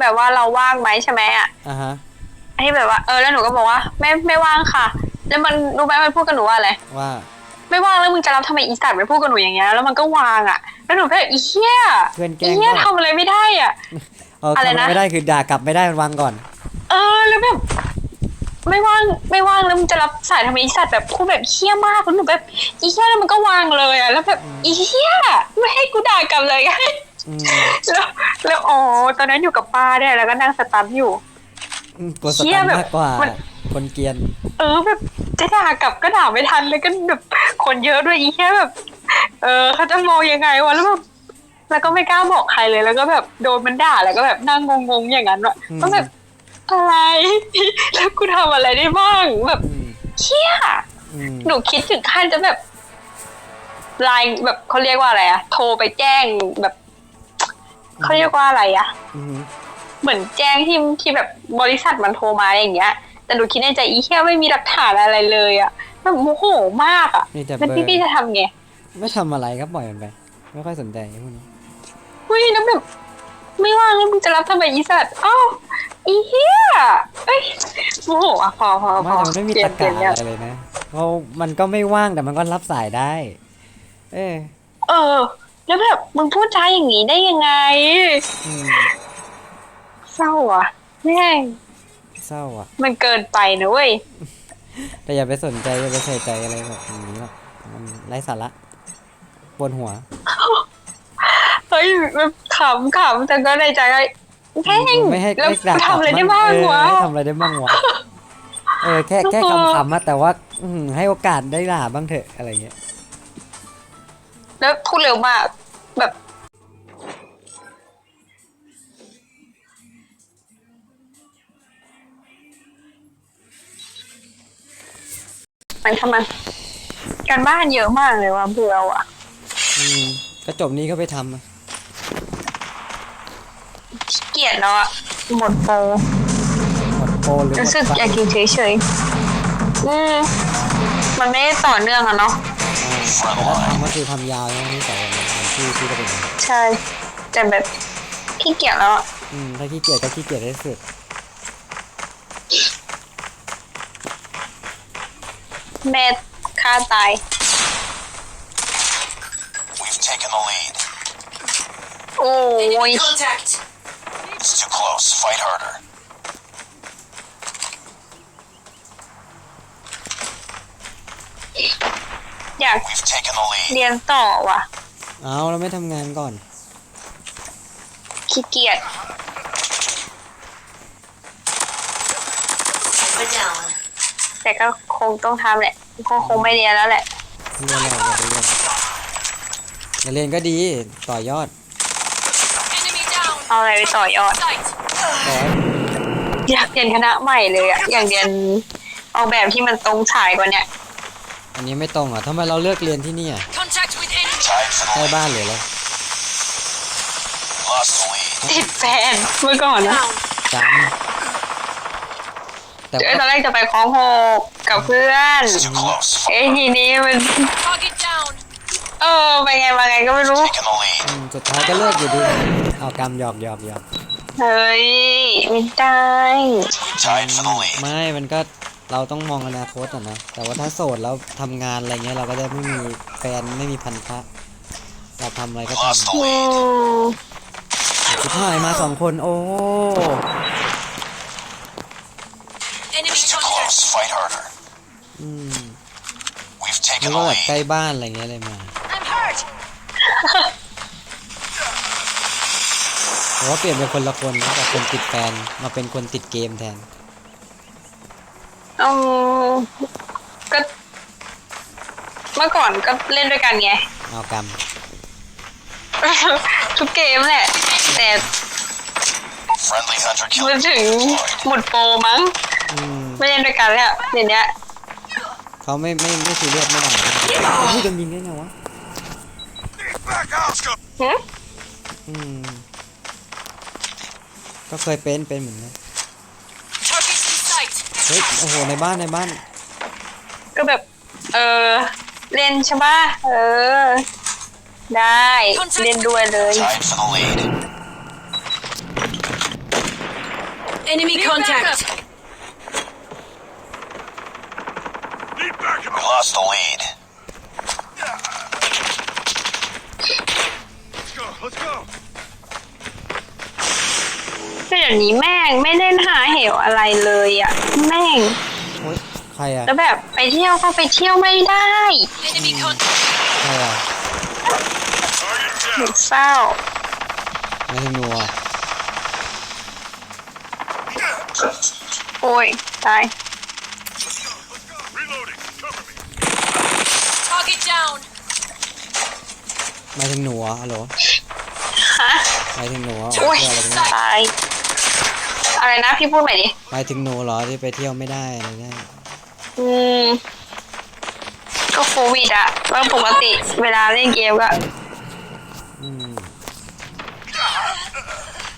แบบว่าเราว่างไหมใช่ไหมอะอ่าฮะที่แบบว่าเออแล้วหนูก็บอกว่า ไม่ไม่ว่างค่ะ แล้วมันรู้ไหมมันพูดกับหนูว่าอะไรว่า ไม่ว่างแล้วมึงจะรับทำไมอีสัตว์มันพูดกับหนูอย่างเงี้ยแล้วมันก็วางอะ แล้วหนูก็แบบอีเหี้ยเพื่อนแกล้อีงเหี้ยเปล่าทำอะไรไม่ได้อะ เอออะไรทำนะ ไม่ได้คือด่ากลับไม่ได้มันวางก่อน เออแล้วแบบ ไม่ว่างไม่ว่างแล้วมึงจะรับสายทำไมอีสัตว์แบบพูดแบบเหี้ยมากแล้วหนูแบบอีเหี้ยแล้วมันก็วางเลยอะแล้วแบบอีเหี้ยไม่ให้กูด่ากลับเลยไงอืมแล้วแล้วอ๋อตอนนั้นอยู่กับป้าด้วยแล้วก็นั่งสตันอยู่ อืมกลัวสเหี้ตัยนแบบมากกว่า มัน คนเกรียน เออแบบจะด่ากลับก็ด่าไม่ทันเลยก็แบบคนเยอะด้วยอีแค่แบบ เออเขาจะมองยังไงวะแล้วแบบแล้วก็ไม่กล้าบอกใครเลยแล้วก็แบบโดนมันด่าแล้วก็แบบนั่งงงๆอย่างนั้นวะอืม ก็แบบ อะไร แล้วกูทำอะไรได้บ้างแบบอืมเชี่ยอืมหนูคิดถึงขั้นจะแบบไลน์แบบเขาเรียกว่าอะไรอะโทรไปแจ้งแบบเขาเรียกว่าอะไรอะอืมเหมือนแจ้งที่ที่แบบบริษัทมันโทรมาอะไรอย่างเงี้ย แต่หนูคิดในใจอีแค่ไม่มีหลักฐานอะไรเลยอะแบบโมโหมากอะนี่แต่เบแล้วอพี่พี่ร์จะทำไงไม่ทำอะไรก็ปล่อยมันไป ไม่ค่อยสนใจพวกนี้เฮ้ยแล้วแบบ ไม่ว่างแล้วมึงจะรับทำไมอีสัตว์อ้าวอีเหี้ยเอ้ยโมโหอะพอพอพไม่อแต่มันไม่มีเปลี่ยตะนเปลี่กายนเนี่ยอะไรเลยนะเพราะมันก็ไม่ว่างแต่มันก็รับสายได้ เออเออ แล้วแบบมึงพูดจาอย่างนี้ได้ยังไง อืมเศร้าอะแม่งเศร้าอะ มันเกินไปนะเว้ย แต่อย่าไปสนใจอย่าไปใส่ใจอะไรแบบนี้หรอกมันไร้สาระปวดหัว เฮ้ยแบบขำขำแต่ก็ในใจก็แม่งไม่ให้แล้วไม่ด่ากูทำอะไรได้บ้างเออวะให้ทำอะไรได้บ้างวะ เออแค่แค่คำๆอะแต่ว่าอืมให้โอกาสได้ด่าบ้างเถอะอะไรเงี้ย แล้วพูดเร็วมากแบบมันทำไมการบ้านเยอะมากเลยว่ะเบื่อว่ะ อืมก็จบนี้ก็ไปทำอะขี้เกียจแล้วอะหมดโปรหมดโปรหรือหมรู้ดสึกไฟอยากอยู่เฉยๆอืมมันไม่ได้ต่อเนื่องอะเนาะอ่าแต่ถ้าทำก็คือทำยาวนะนี่สองวันวันที่ที่ก็เป็นอย่างนั้นใช่แต่แบบขี้เกียจแล้วอะอืมถ้าขี้เกียจก็ขี้เกียจให้สุดแม่ฆ่าตาย We've taken the lead. โอ้ย Contact. It's too close. Fight harder. อยาก We've taken the lead. เรียนต่อว่ะ เอาเราไม่ทำงานก่อน ขี้เกียจ We're down. แต่ก็คงต้องทำแหละก็คงไม่เรียนแล้วแหละ เรียนอะไรอย่าไปเรียนอย่าเรียนก็ดีต่อยอด Enemy down. เอาอะไรไปต่อยอด Sight. ต่อยอยากเรียนคณะใหม่เลยอะอยากเรียนออกแบบที่มันตรงฉายกว่าเนี้ยอันนี้ไม่ตรงเหรอะทำไมเราเลือกเรียนที่นี่อะ Contact with enemy. Tied for ใกล้ the lead. บ้านหรืออะไร Lost the lead. ติดแฟนเมื่อก่อนนะ Down. จำแต่เอ้ยตว่าอนแรกจะไปคลองหกกับเพื่อน It's too close. เอ้ยทีนี้มัน Target down. เออไปไงมาไงก็ไม่รู้ Taking the lead. อืมสุดท้ายก็เลิกอยู่ดีเอากำหยอกหยอกหยอกเฮ้ย ไม่ได้ Tied for the lead. ไม่มันก็เราต้องมองอนาคตอะนะแต่ว่าถ้าโสดแล้วทำงานอะไรเงี้ยเราก็จะไม่มีแฟนไม่มีพันธะเราทำอะไรก็ท Lost the อื lead. มำสุดท้ายมาสองคนโอ้ Enemy It's too contact. close. Fight harder. อืม We've นึ taken ก the ว่าแบบใกล้ lead. บ้านอะไรเงี้ยเลยมา แต่ว่าเปลี่ยนเป็นคนละคนนะจากคนติดแฟนมาเป็นคนติดเกมแทนอืมก็เมื่อก่อนก็เล่นด้วยกันไง เอากทุกเกมแหละ แต่ Friendly hunter มา killer ถึง deployed. หมดโปรมั้งำอืมไม่เล่นด้วยกันแล้วเดี๋ยวนี้เขาไม่ไม่ไม่ซีเรียสไม่หนักพูดกันยิงได้ไงวะหึอืม ก็เคยเป็นเป็นเหมือนกัน Target in sight. เฮ้ยโอ้โหในบ้านในบ้าน ก็แบบ เออเล่นใช่ปะเออ ได้เล่นด้วยเลย Tied for the lead. Enemy contact. We lost the lead. Let's go. แต่เดี๋ยวนี้แม่งไม่เล่นหาเหวอะไรเลยอะ แม่งโอ๊ยใครอะแล้วแบบไปเที่ยวก็ไปเที่ยวไม่ได้ Enemy contact. ใครอะหนูเศร้าไม่ใช่นัวโอ้ยตาย Reloading. Cover me. Target down. ไม่ถึงหนูเหรอฮัลโหลฮะไม่ถึงหนูเหรอโอ้ยเที่ยวอะไรกันเนี่ยตาย อะไรนะพี่พูดใหม่ดิไปถึงหนูเหรอที่ไปเที่ยวไม่ได้อะไรเงี้ยอืม ก็โควิดอะเรื่องปกติเวลาเล่นเกมก็อืม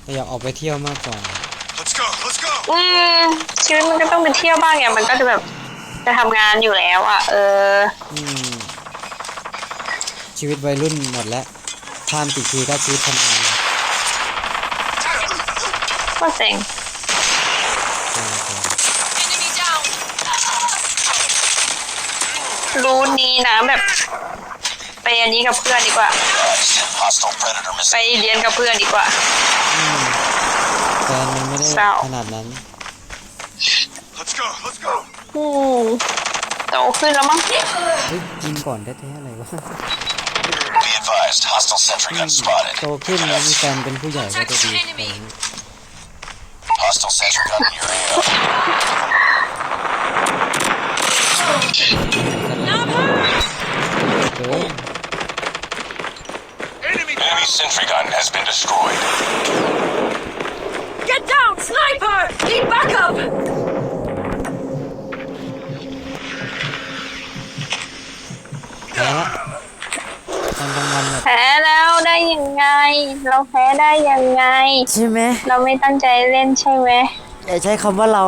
แต่อยากออกไปเที่ยวมากกว่า Let's go. Let's go. อืมชีวิตมันก็ต้องไปเที่ยวบ้างไงมันก็จะแบบจะทำงานอยู่แล้วอะเออ อืม ชีวิตวัยรุ่นหมดแล้วข้ามกี่ทีก็ชีวิตทำงานแล้วก็เซ็ง รู้นี้นะแบบ ไปอันนี้กับเพื่อนดีกว่า Nice. Hostile predator ไป missile. เรียนกับเพื่อนดีกว่าแฟนมันไม่ได้เศร้าขนาดนั้น Let's go. Let's go. อืมโตขึ้นแล้วมั้งเฮ้ยยิงก่อนแท้ๆอะไรวะ Be advised. Hostile sentry gun spotted. โตขึ้นแล้วมีแฟนเป็นผู้ใหญ่ก็จะดี Enemy. Hostile says gun in your ear. Enemy, Enemy sentry gun has been destroyed. Get down, sniper! Need backup! แพ้ได้ยังไง ใช่ไหมเราไม่ตั้งใจเล่นใช่ไหมอย่าใช้คำว่าเรา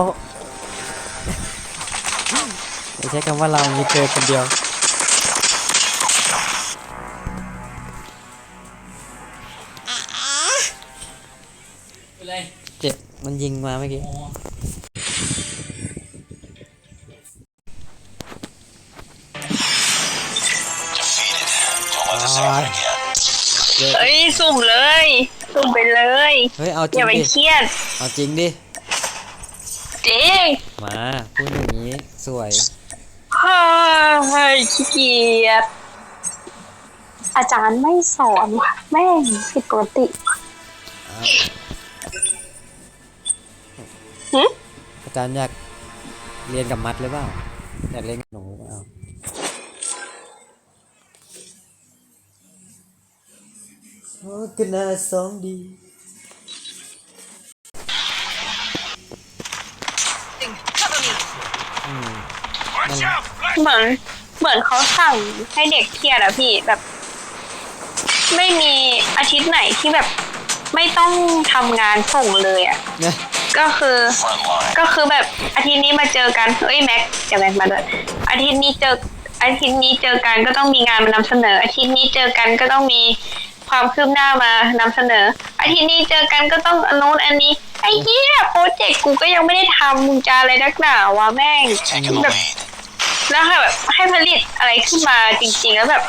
อย่าใช้คำว่าเรามีเธอคนเดียวเจ็บมันยิงมาเมื่อกี้ Defeated. Don't เอ้ยสุ่มเลย สุ่มไปเลยเฮ้ยเอาจอริงย่าไปดิเครียดเอาจริงดิจริงมาพูดอย่างนี้สวยเฮ้ยขี้เกียจอาจารย์ไม่สอนว่ะแม่งผิดปกติหึอาจารย์อยากเรียนกับมัดหรือเปล่าอยากเรียน กันนาสองดี Cover me. อืม Watch out. Flash. เหมือนเหมือนเขาสั่งให้เด็กเครียดอะพี่แบบ ไม่มีอาทิตย์ไหนที่แบบไม่ต้องทำงานส่งเลยอะเนี่ยก็คือ Front line. ก็คือแบบอาทิตย์นี้มาเจอกันเอ้ยแม็กจะแม็กมาด้วยอาทิตย์นี้เจออาทิตย์นี้เจอกันก็ต้องมีงานมานำเสนอ อาทิตย์นี้เจอกันก็ต้องมี ความคืบหน้ามานำเสนออาทิตย์นี้เจอกันก็ต้องอันนู้นอันนี้ ไอ้เหี้ยโปรเจกต์กูก็ยังไม่ได้ทำมึงจะอะไรนักหนาวะแม่ง Taking the แบบ lead. แล้วให้แบบให้ผลิตอะไรขึ้นมาจริง ๆ แล้วแบบ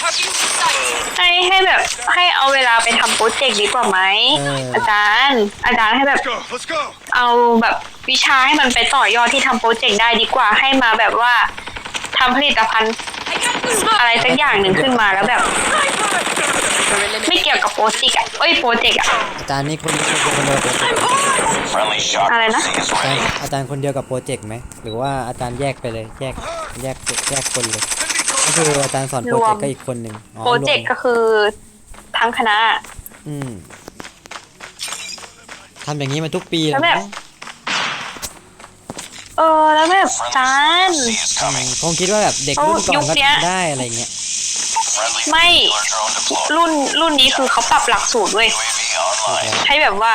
Target in sight. ให้ให้แบบให้เอาเวลาไปทำโปรเจกต์ดีกว่าไหมเออออาจารย์ อาจารย์ให้แบบ Let's go. Let's go. เอาแบบวิชาให้มันไปต่อยอดที่ทำโปรเจกต์ได้ดีกว่าให้มาแบบว่าทำผลิตภัณฑ์ อะไรสักอย่างหนึ่งขึ้นมาแล้วแบบ ไม่เกี่ยวกับโปรเจกต์อะเอ้ยโปรเจกต์อะอาจารย์นี่คนคนคนเดียวกับโปรเจกต์ Friendly shock อะไรนะ is อาจาร ready. ย์อาจารย์คนเดียวกับโปรเจกต์ไหมหรือว่าอาจารย์แยกไปเลยแยกแยกแยกคนเลยก็คืออาจารย์สอนโปรเจกต์ก็อีกคนหนึ่งอ๋อโปรเจกต์วก็มคือทั้งคณะ อืมทำอย่างนี้มาทุกปีแล้วแบบนะ เออแล้วแบบอาจารย์ C is อืม coming. คงคิดว่าแบบเด็กรุ่นก่อนก็ยุคเนี้ยทำได้อะไรเงี้ย Friendly ไม่ nuclear drone deployed. รุ่นรุ่นนี้คือเขาปรับหลักสูตรเว้ย UAV online. ให้แบบว่า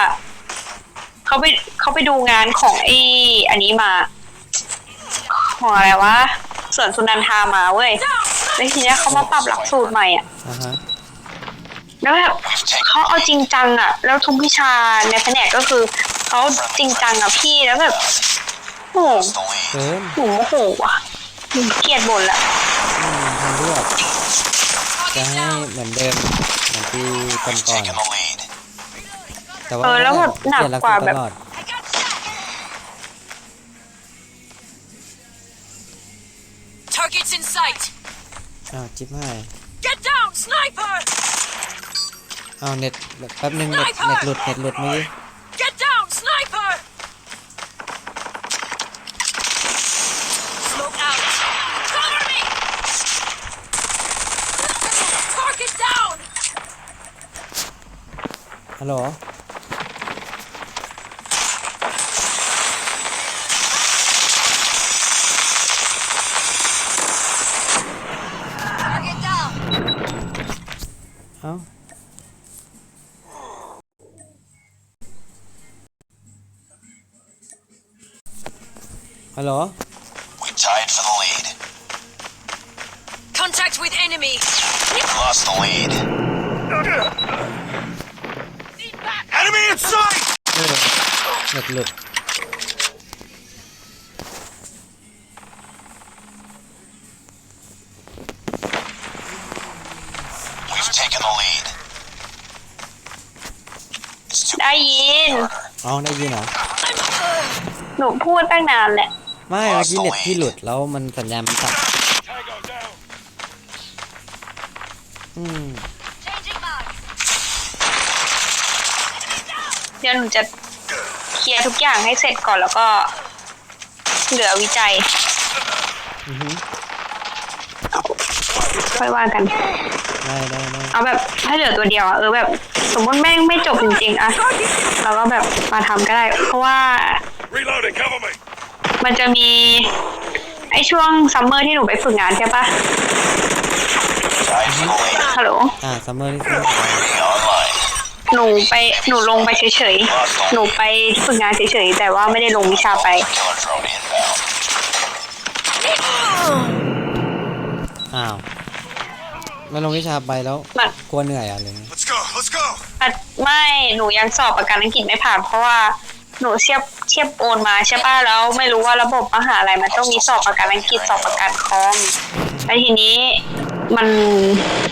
เขาไปเขาไปดูงานของไอ้อันนี้มา ของอะไรวะส่วนสุนันทามาเว้ยแล้วทีเนี้ยเขามาปรับหลักสูตรใหม่อะ อ่าฮะแล้วแบบเขาเอาจริงจังอะแล้วทุกวิชาในแผนกก็คือเขาจริงจังอะพี่แล้วแบบ โอ้โห The lead. เกินหนูโมโหว่ะหนูเกลียดบ่นละอืมทำเลือกจะ Target ให้ down. เหมือนเดิมเหมือนปีก่อน Taking the lead. ๆแต่ว่าเออแล้วแบบหนักเปลี่ยลักว่าสูตรแบบ ตลอด I got shot. Targets in sight. อ้าวจิ๊บให้ Get down, sniper! อ้าวเน็ตแป๊บนึงเน็ตเน็ตหลุดเน็ตหลุดเมื่อกี้ Get ฮัลโหล Target down! เอ้าฮัลโหล We tied for the lead. Contact with enemy! Lost the lead. เออเน็ตหลุด We've taken the lead. It's too ได้ยินอ๋อได้ยินเหรอ หนูพูดตั้งนานแหละ ไม่เมื่อกี้เน็ตพี่หลุดแล้วมันสัญญาณมันตัด Tango down. อืม ดี๋ยวหนูจะเคลียร์ทุกอย่างให้เสร็จก่อนแล้วก็ เหลือวิจัยอือหือค่อยว่ากัน ได้ได้ได้เอาแบบถ้าเหลือตัวเดียวอะเออแบบ สมมติแม่งไม่จบจริงๆอะเราก็แบบมาทำก็ได้ เพราะว่า Reloading, cover me. มันจะมี ไอช่วงซัมเมอร์ที่หนูไปฝึกงานใช่ปะ tied for the lead. ฮัลโหล อ่าซัมเมอร์นี่คือ Be online. หนูไปหนูลงไปเฉยๆ หนูไปฝึกงานเฉยๆ แต่ว่าไม่ได้ลงวิชาไป Killer drone inbound. อ้าวแล้วลงวิชาไปแล้วมันกลัวเหนื่อยอะหรือไง Let's go, let's go. อะไม่หนูยังสอบประกันอังกฤษไม่ผ่าน เพราะว่าหนูเทียบเทียบโอนมาใช่ป่ะแล้วไม่รู้ว่าระบบมหาลัยมันต้องมีสอบประกันอังกฤษสอบประกันคอมแล้วทีนี้มัน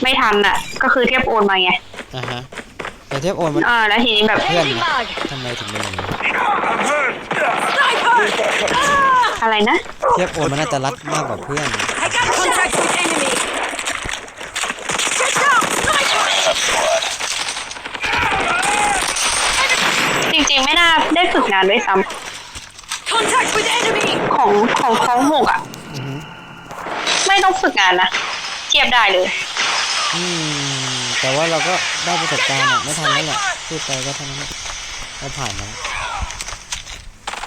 ไม่ทันอะ ก็คือเทียบโอนมาไง อ่าฮะแต่ เทียบโอนมันอ่าแล้วทีนี้แบบเพื่อน Changing นะ mag! ทำไมถึงเป็นอย่างนี้ I'm hurt. Sniper! อะไรนะ เทียบโอนมันน่าจะรัดมากกว่าเพื่อน I got contact with enemy! Get down, sniper! Have blood. จริงๆไม่น่าได้ฝึกงานด้วยซ้ Contact with enemy! ำของของของหกอะอือหือไม่ต้องฝึกงานนะ เทียบได้เลย อืม แต่ว่าเราก็ได้ประสบการณ์อะไม่ทันแล้วแหละพูดไปก็เท่านั้นแหละเราผ่านมาแล้ว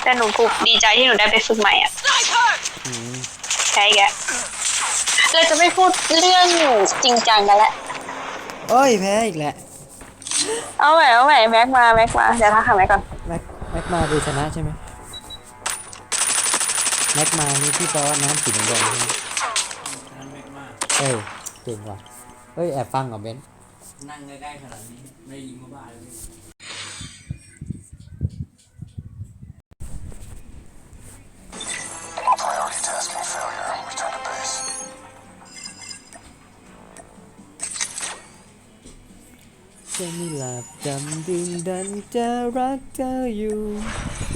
แต่หนูถูกดีใจที่หนูได้ไปฝึกใหม่อะ Sniper! อืมใช่แกเราจะไม่พูดเรื่องหนูจริงจังกันแล้วเอ้ยแพ้อีกแหละเอาใหม่เอาใหม่แม็กมาแม็กมาเดี๋ยวทักหาแม็กก่อนแม็กแม็กมาดูชนะใช่ไหมแม็กมานี่ที่แปลว่าน้ำสีแดงๆใช่ไหมเอ้ยเก่งว่ะเฮ้ยแอบฟังเหรอเบนซ์ นั่งใกล้ๆขนาดนี้ ไม่ยิงก็บ้าเลยพี่ Priority tasking failure. Return to base. จะไม่หลับจำดื่นดันจะรักเธออยู่โอ้โห